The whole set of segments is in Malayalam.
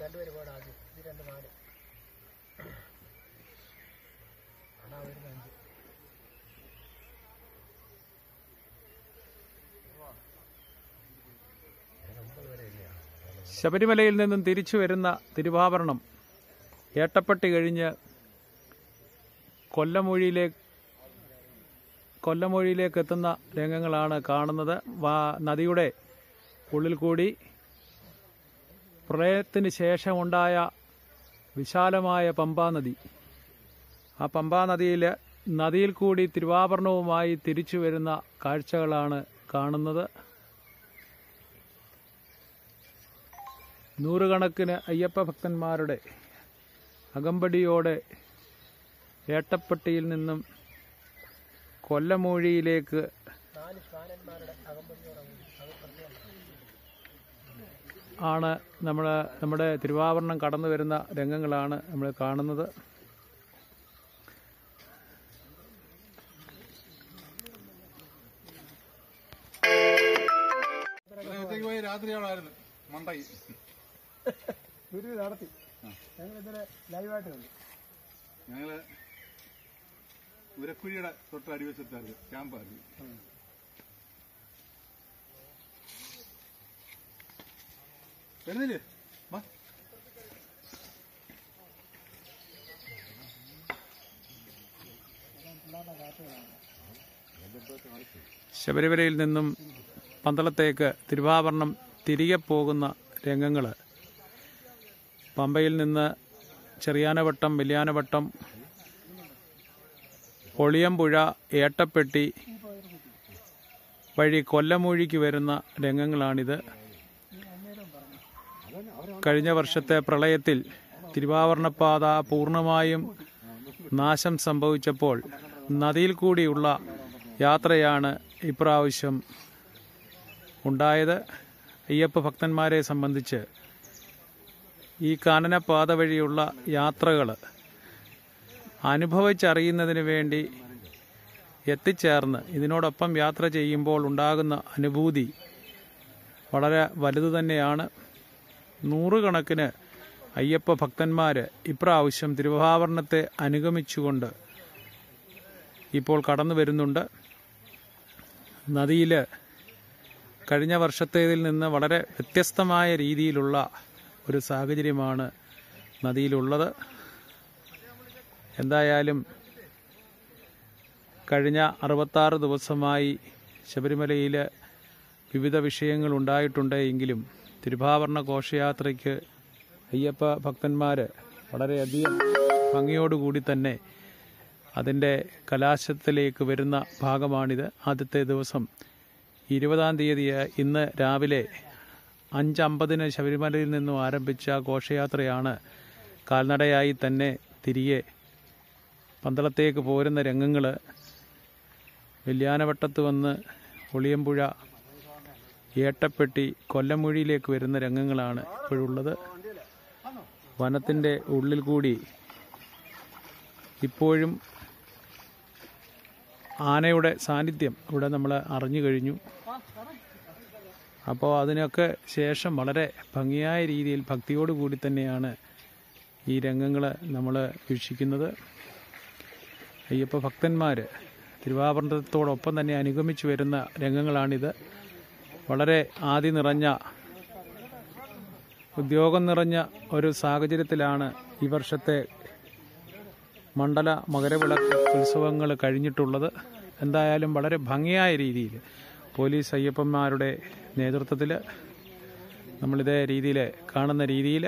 രണ്ടുപേര് പോടാ ആദ്യം ഇത് രണ്ട് നാല്. അതാ വരുന്ന അഞ്ച്. ശബരിമലയിൽ നിന്നും തിരിച്ചു വരുന്ന തിരുവാഭരണം ഏട്ടപ്പെട്ടി കഴിഞ്ഞ് കൊല്ലമൊഴിയിലെ കൊല്ലമൊഴിയിലേക്ക് എത്തുന്ന രംഗങ്ങളാണ് കാണുന്നത്. നദിയുടെ ഉള്ളിൽ കൂടി പ്രളയത്തിന് ശേഷമുണ്ടായ വിശാലമായ പമ്പാ നദി. ആ പമ്പാ നദിയിൽ നദിയിൽ കൂടി തിരുവാഭരണവുമായി തിരിച്ചു വരുന്ന കാഴ്ചകളാണ് കാണുന്നത്. നൂറുകണക്കിന് അയ്യപ്പ ഭക്തന്മാരുടെ അകമ്പടിയോടെ ഏട്ടപ്പെട്ടിയിൽ നിന്നും കൊല്ലമൂഴിയിലേക്ക് ആണ് നമ്മൾ നമ്മുടെ തിരുവാഭരണം കടന്നു വരുന്ന രംഗങ്ങളാണ് നമ്മൾ കാണുന്നത്. നേരത്തേക്ക് പോയി രാത്രിയോളായിരുന്നു മണ്ടായി ഗുരു നടത്തി. ഞങ്ങൾ ഇന്നലെ ലൈവായിട്ട് കണ്ടു. ഞങ്ങൾ ഉരക്കുഴിയുടെ തൊട്ട് അടിവശത്തായിരുന്നു ക്യാമ്പായിരുന്നു വരുന്നില്ലേ? വാ. ശബരിമലയിൽ നിന്നും പന്തളത്തേക്ക് തിരുവാഭരണം തിരികെ പോകുന്ന രംഗങ്ങൾ പമ്പയിൽ നിന്ന് ചെറിയാനവട്ടം വലിയാനവട്ടം ഒളിയമ്പുഴ ഏട്ടപ്പെട്ടി വഴി കൊല്ലമൂഴിക്ക് വരുന്ന രംഗങ്ങളാണിത്. കഴിഞ്ഞ വർഷത്തെ പ്രളയത്തിൽ തിരുവാഭരണപ്പാത പൂർണമായും നാശം സംഭവിച്ചപ്പോൾ നദിയിൽ കൂടിയുള്ള യാത്രയാണ് ഇപ്രാവശ്യം ഉണ്ടായത്. അയ്യപ്പ ഭക്തന്മാരെ സംബന്ധിച്ച് ഈ കാനനപാത വഴിയുള്ള യാത്രകൾ അനുഭവിച്ചറിയുന്നതിന് വേണ്ടി എത്തിച്ചേർന്ന് ഇതിനോടൊപ്പം യാത്ര ചെയ്യുമ്പോൾ ഉണ്ടാകുന്ന അനുഭൂതി വളരെ വലുത് തന്നെയാണ് നൂറുകണക്കിന് അയ്യപ്പ ഭക്തന്മാർ ഇപ്രാവശ്യം തിരുവാഭരണത്തെ അനുഗമിച്ചുകൊണ്ട് ഇപ്പോൾ കടന്നു വരുന്നുണ്ട്. നദിയിൽ കഴിഞ്ഞ വർഷത്തേതിൽ നിന്ന് വളരെ വ്യത്യസ്തമായ രീതിയിലുള്ള ഒരു സാഹചര്യമാണ് നദിയിലുള്ളത്. എന്തായാലും കഴിഞ്ഞ അറുപത്താറ് ദിവസമായി ശബരിമലയിൽ വിവിധ വിഷയങ്ങൾ ഉണ്ടായിട്ടുണ്ട് തിരുവാഭരണ ഘോഷയാത്രയ്ക്ക് അയ്യപ്പ ഭക്തന്മാർ വളരെയധികം ഭംഗിയോടുകൂടി തന്നെ അതിന്റെ കലാശത്തിലേക്ക് വരുന്ന ഭാഗമാണിത്. ആദ്യത്തെ ദിവസം ഇരുപതാം തീയതി ഇന്ന് രാവിലെ അഞ്ചമ്പതിന് ശബരിമലയിൽ നിന്നും ആരംഭിച്ച ഘോഷയാത്രയാണ് കാൽനടയായി തന്നെ തിരികെ പന്തളത്തേക്ക് പോരുന്ന രംഗങ്ങൾ വെല്യാനവട്ടത്ത് വന്ന് ഒളിയമ്പുഴ ഏട്ടപ്പെട്ടി കൊല്ലമൊഴിയിലേക്ക് വരുന്ന രംഗങ്ങളാണ് ഇപ്പോഴുള്ളത്. വനത്തിന്റെ ഉള്ളിൽ കൂടി ഇപ്പോഴും ആനയുടെ സാന്നിധ്യം ഇവിടെ നമ്മൾ അറിഞ്ഞു കഴിഞ്ഞു. അപ്പോൾ അതിനൊക്കെ ശേഷം വളരെ ഭംഗിയായ രീതിയിൽ ഭക്തിയോടുകൂടി തന്നെയാണ് ഈ രംഗങ്ങൾ നമ്മൾ വീക്ഷിക്കുന്നത്. അയ്യപ്പ ഭക്തന്മാർ തിരുവാഭരണത്തോടൊപ്പം തന്നെ അനുഗമിച്ചു വരുന്ന രംഗങ്ങളാണിത്. വളരെ ആദി നിറഞ്ഞ ഉദ്യോഗം നിറഞ്ഞ ഒരു സാഹചര്യത്തിലാണ് ഈ വർഷത്തെ മണ്ഡല മകരവിളക്ക് ഉത്സവങ്ങൾ കഴിഞ്ഞിട്ടുള്ളത്. എന്തായാലും വളരെ ഭംഗിയായ രീതിയിൽ പോലീസ് അയ്യപ്പന്മാരുടെ നേതൃത്വത്തിൽ നമ്മളിതേ രീതിയിൽ കാണുന്ന രീതിയിൽ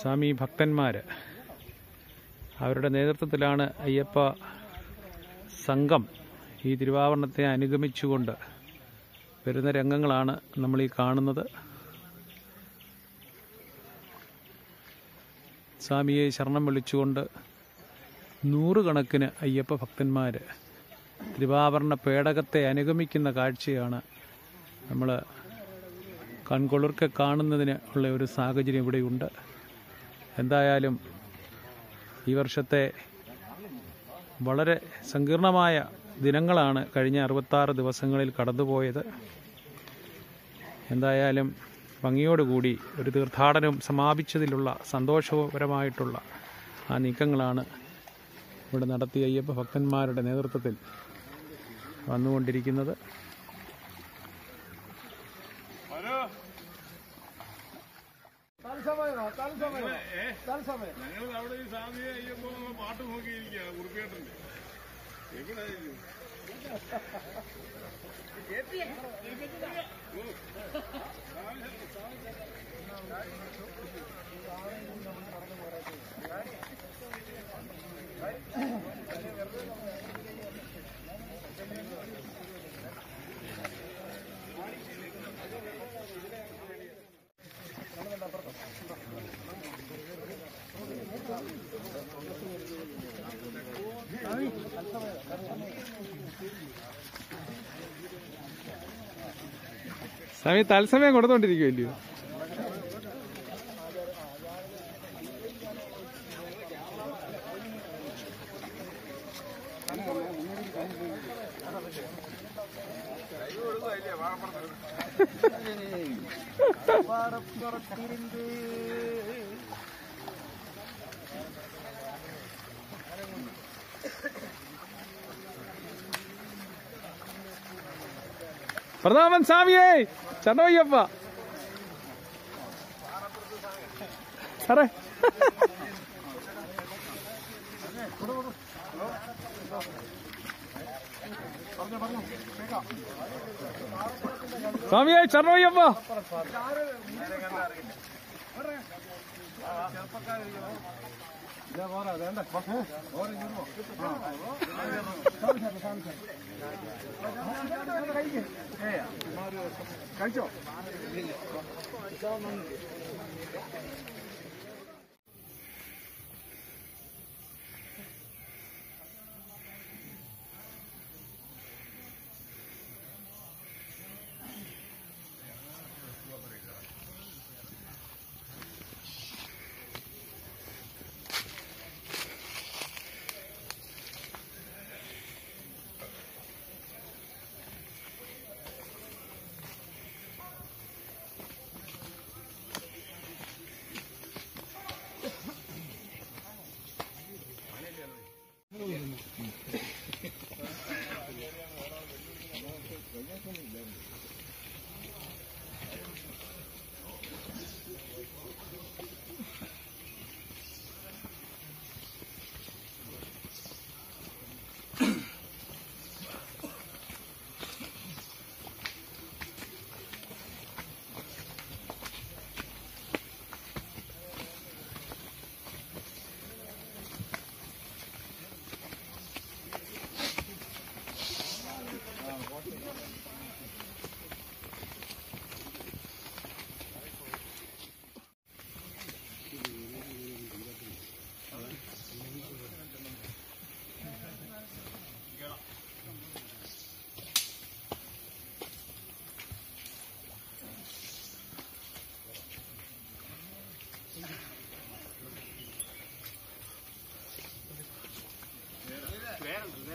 സ്വാമി ഭക്തന്മാർ അവരുടെ നേതൃത്വത്തിലാണ് അയ്യപ്പ സംഘം ഈ തിരുവാഭരണത്തെ അനുഗമിച്ചുകൊണ്ട് വരുന്ന രംഗങ്ങളാണ് നമ്മൾ ഈ കാണുന്നത്. സ്വാമിയെ ശരണം വിളിച്ചുകൊണ്ട് നൂറുകണക്കിന് അയ്യപ്പ ഭക്തന്മാർ തിരുവാഭരണ പേടകത്തെ അനുഗമിക്കുന്ന കാഴ്ചയാണ് നമ്മൾ കൺകുളിർക്ക് കാണുന്നതിന് ഉള്ള ഒരു സാഹചര്യം ഇവിടെയുണ്ട്. എന്തായാലും ഈ വർഷത്തെ വളരെ സങ്കീർണമായ ദിനങ്ങളാണ് കഴിഞ്ഞ അറുപത്താറ് ദിവസങ്ങളിൽ കടന്നുപോയത്. എന്തായാലും ഭംഗിയോടുകൂടി ഒരു തീർത്ഥാടനം സമാപിച്ചതിലുള്ള സന്തോഷപരമായിട്ടുള്ള ആ നീക്കങ്ങളാണ് ഇവിടെ നടത്തിയ അയ്യപ്പ ഭക്തന്മാരുടെ നേതൃത്വത്തിൽ വന്നുകൊണ്ടിരിക്കുന്നത്. ഞങ്ങൾ അവിടെ ഈ സ്വാമിയെ അയ്യപ്പോ പാട്ട് നോക്കിയിരിക്കുക 얘기나 해. 예쁘게. 이렇게 뜨냐? 응. സ്വാമി തത്സമയം കൊടുത്തോണ്ടിരിക്കുമല്ലയോ പ്രതാപൻ സ്വാമിയേ ചന്നയ്യപ്പ ಚನ್ನಯ್ಯಪ್ಪ ಸರ ಸ್ವಾಮಿ ಚನ್ನಯ್ಯಪ್ಪ 在玩啊，在那，玩呢，玩的很过。啊，怎么还不散开？大家玩的开心，哎呀，开心。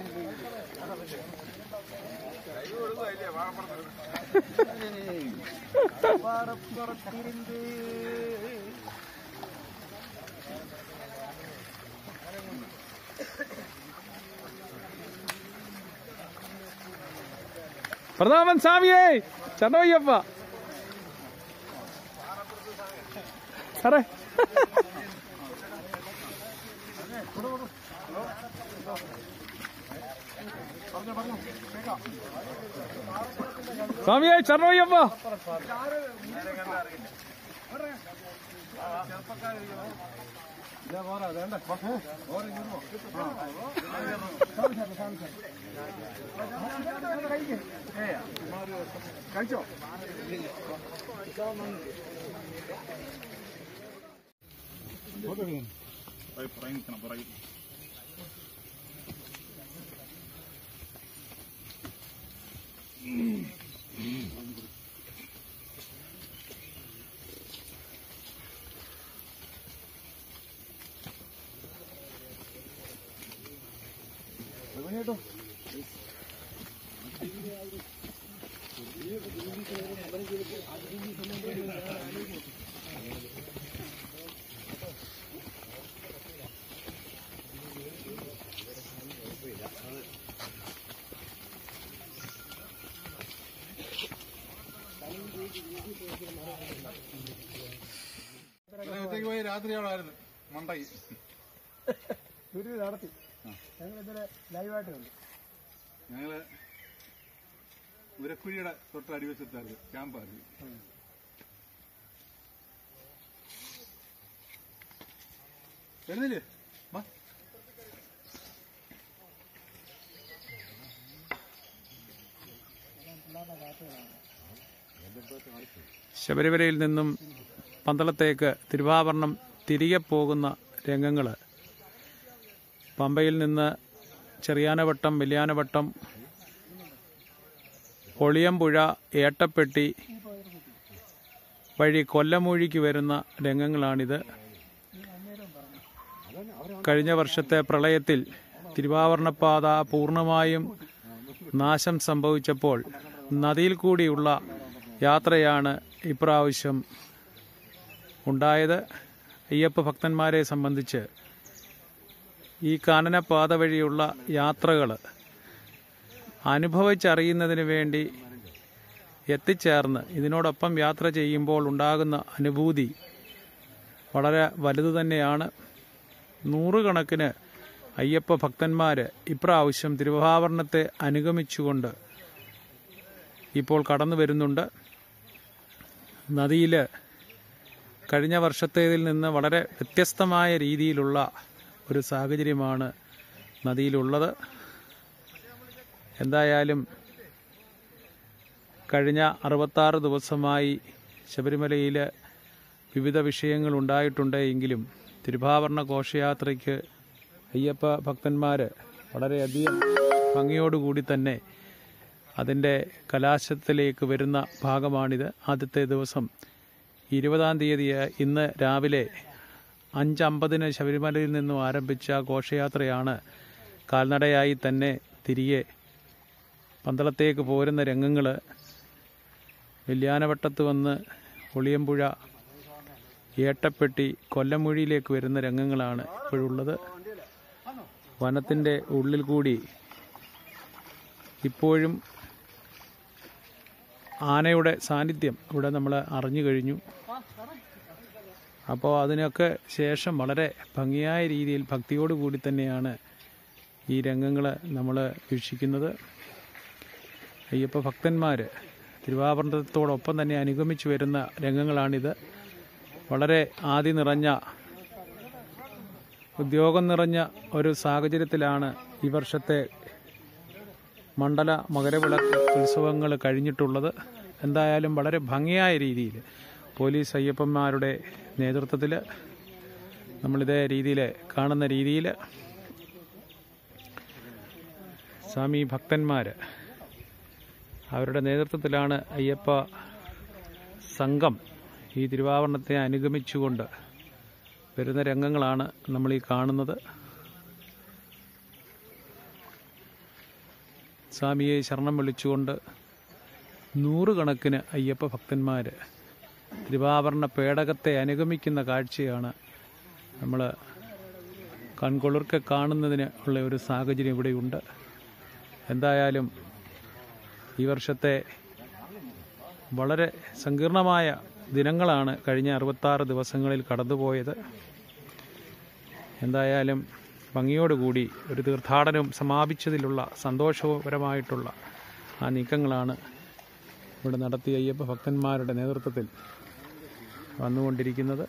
കൊടുത്തോണ്ടിരിക്കുമല്ലയോ പ്രതാപൻ സ്വാമിയേ ചരണയ്യപ്പ സാറേ സ്വാമിയെ ചരണയ്യപ്പ കഴിച്ചോ tapi por ahí, no por. Mm. രാത്രിയോളായിരുന്നു. മണ്ടയ്ക്ക് ഒരു നടത്തി. ഞങ്ങൾ ഇന്നലെ ലൈവായിട്ട് കണ്ടു. ഞങ്ങൾ ഉരക്കുഴിയുടെ തൊട്ട് അടിവശത്തായിരുന്നു ക്യാമ്പായിരുന്നു വരുന്നില്ലേ? വാ. ശബരിമലയിൽ നിന്നും പന്തളത്തേക്ക് തിരുവാഭരണം തിരികെ പോകുന്ന രംഗങ്ങൾ പമ്പയിൽ നിന്ന് ചെറിയാനവട്ടം വലിയാനവട്ടം ഒളിയമ്പുഴ ഏട്ടപ്പെട്ടി വഴി കൊല്ലമൂഴിക്ക് വരുന്ന രംഗങ്ങളാണിത്. കഴിഞ്ഞ വർഷത്തെ പ്രളയത്തിൽ തിരുവാഭരണപ്പാത പൂർണമായും നാശം സംഭവിച്ചപ്പോൾ നദിയിൽ കൂടിയുള്ള യാത്രയാണ് ഇപ്രാവശ്യം ഉണ്ടായത്. അയ്യപ്പ ഭക്തന്മാരെ സംബന്ധിച്ച് ഈ കാനനപാത വഴിയുള്ള യാത്രകൾ അനുഭവിച്ചറിയുന്നതിന് വേണ്ടി എത്തിച്ചേർന്ന് ഇതിനോടൊപ്പം യാത്ര ചെയ്യുമ്പോൾ ഉണ്ടാകുന്ന അനുഭൂതി വളരെ വലുത് തന്നെയാണ്. നൂറുകണക്കിന് അയ്യപ്പ ഭക്തന്മാർ ഇപ്രാവശ്യം തിരുവാഭരണത്തെ അനുഗമിച്ചുകൊണ്ട് ഇപ്പോൾ കടന്നു വരുന്നുണ്ട്. നദിയിൽ കഴിഞ്ഞ വർഷത്തേതിൽ നിന്ന് വളരെ വ്യത്യസ്തമായ രീതിയിലുള്ള ഒരു സാഹചര്യമാണ് നദിയിലുള്ളത്. എന്തായാലും കഴിഞ്ഞ അറുപത്താറ് ദിവസമായി ശബരിമലയിൽ വിവിധ വിഷയങ്ങൾ ഉണ്ടായിട്ടുണ്ട് എങ്കിലും തിരുഭാവരണ ഘോഷയാത്രയ്ക്ക് അയ്യപ്പ ഭക്തന്മാർ വളരെയധികം ഭംഗിയോടുകൂടി തന്നെ അതിന്റെ കലാശത്തിലേക്ക് വരുന്ന ഭാഗമാണിത്. ആദ്യത്തെ ദിവസം ഇരുപതാം തീയതി ഇന്ന് രാവിലെ അഞ്ചമ്പതിന് ശബരിമലയിൽ നിന്നും ആരംഭിച്ച ഘോഷയാത്രയാണ് കാൽനടയായി തന്നെ തിരികെ പന്തളത്തേക്ക് പോരുന്ന രംഗങ്ങൾ വെല്യാനവട്ടത്ത് വന്ന് ഒളിയമ്പുഴ ഏട്ടപ്പെട്ടി കൊല്ലമൊഴിയിലേക്ക് വരുന്ന രംഗങ്ങളാണ് ഇപ്പോഴുള്ളത്. വനത്തിന്റെ ഉള്ളിൽ കൂടി ഇപ്പോഴും ആനയുടെ സാന്നിധ്യം ഇവിടെ നമ്മൾ അറിഞ്ഞു കഴിഞ്ഞു. അപ്പോൾ അതിനൊക്കെ ശേഷം വളരെ ഭംഗിയായ രീതിയിൽ ഭക്തിയോടുകൂടി തന്നെയാണ് ഈ രംഗങ്ങൾ നമ്മൾ വീക്ഷിക്കുന്നത്. അയ്യപ്പ ഭക്തന്മാർ തിരുവാഭരണത്തോടൊപ്പം തന്നെ അനുഗമിച്ചു വരുന്ന രംഗങ്ങളാണിത്. വളരെ ആദി നിറഞ്ഞ ഉദ്യോഗം നിറഞ്ഞ ഒരു സാഹചര്യത്തിലാണ് ഈ വർഷത്തെ മണ്ഡല മകരവിളക്ക് ഉത്സവങ്ങൾ കഴിഞ്ഞിട്ടുള്ളത്. എന്തായാലും വളരെ ഭംഗിയായ രീതിയിൽ പോലീസ് അയ്യപ്പന്മാരുടെ നേതൃത്വത്തിൽ നമ്മളിതേ രീതിയിൽ കാണുന്ന രീതിയിൽ സ്വാമി ഭക്തന്മാർ അവരുടെ നേതൃത്വത്തിലാണ് അയ്യപ്പ സംഘം ഈ തിരുവാവരണത്തെ അനുഗമിച്ചുകൊണ്ട് വരുന്ന രംഗങ്ങളാണ് നമ്മൾ ഈ കാണുന്നത്. സ്വാമിയെ ശരണം വിളിച്ചുകൊണ്ട് നൂറുകണക്കിന് അയ്യപ്പ ഭക്തന്മാർ തിരുവാഭരണ പേടകത്തെ അനുഗമിക്കുന്ന കാഴ്ചയാണ് നമ്മൾ കൺകൊളിർക്കെ കാണുന്നതിന് ഉള്ള ഒരു സാഹചര്യം ഇവിടെയുണ്ട്. എന്തായാലും ഈ വർഷത്തെ വളരെ സങ്കീർണമായ ദിനങ്ങളാണ് കഴിഞ്ഞ അറുപത്താറ് ദിവസങ്ങളിൽ കടന്നുപോയത്. എന്തായാലും ഭംഗിയോടുകൂടി ഒരു തീർത്ഥാടനം സമാപിച്ചതിലുള്ള സന്തോഷപരമായിട്ടുള്ള ആ നീക്കങ്ങളാണ് ഇവിടെ നടത്തിയ അയ്യപ്പ ഭക്തന്മാരുടെ നേതൃത്വത്തിൽ വന്നുകൊണ്ടിരിക്കുന്നത്.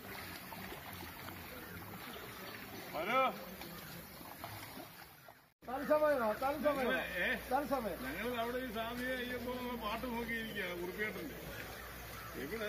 ഞങ്ങൾ അവിടെ ഈ സാമിയെ അയ്യപ്പോ പാട്ട് നോക്കിയിരിക്കുകയാണ് ഉറുപ്പിയേട്ടന്റെ എവിടെ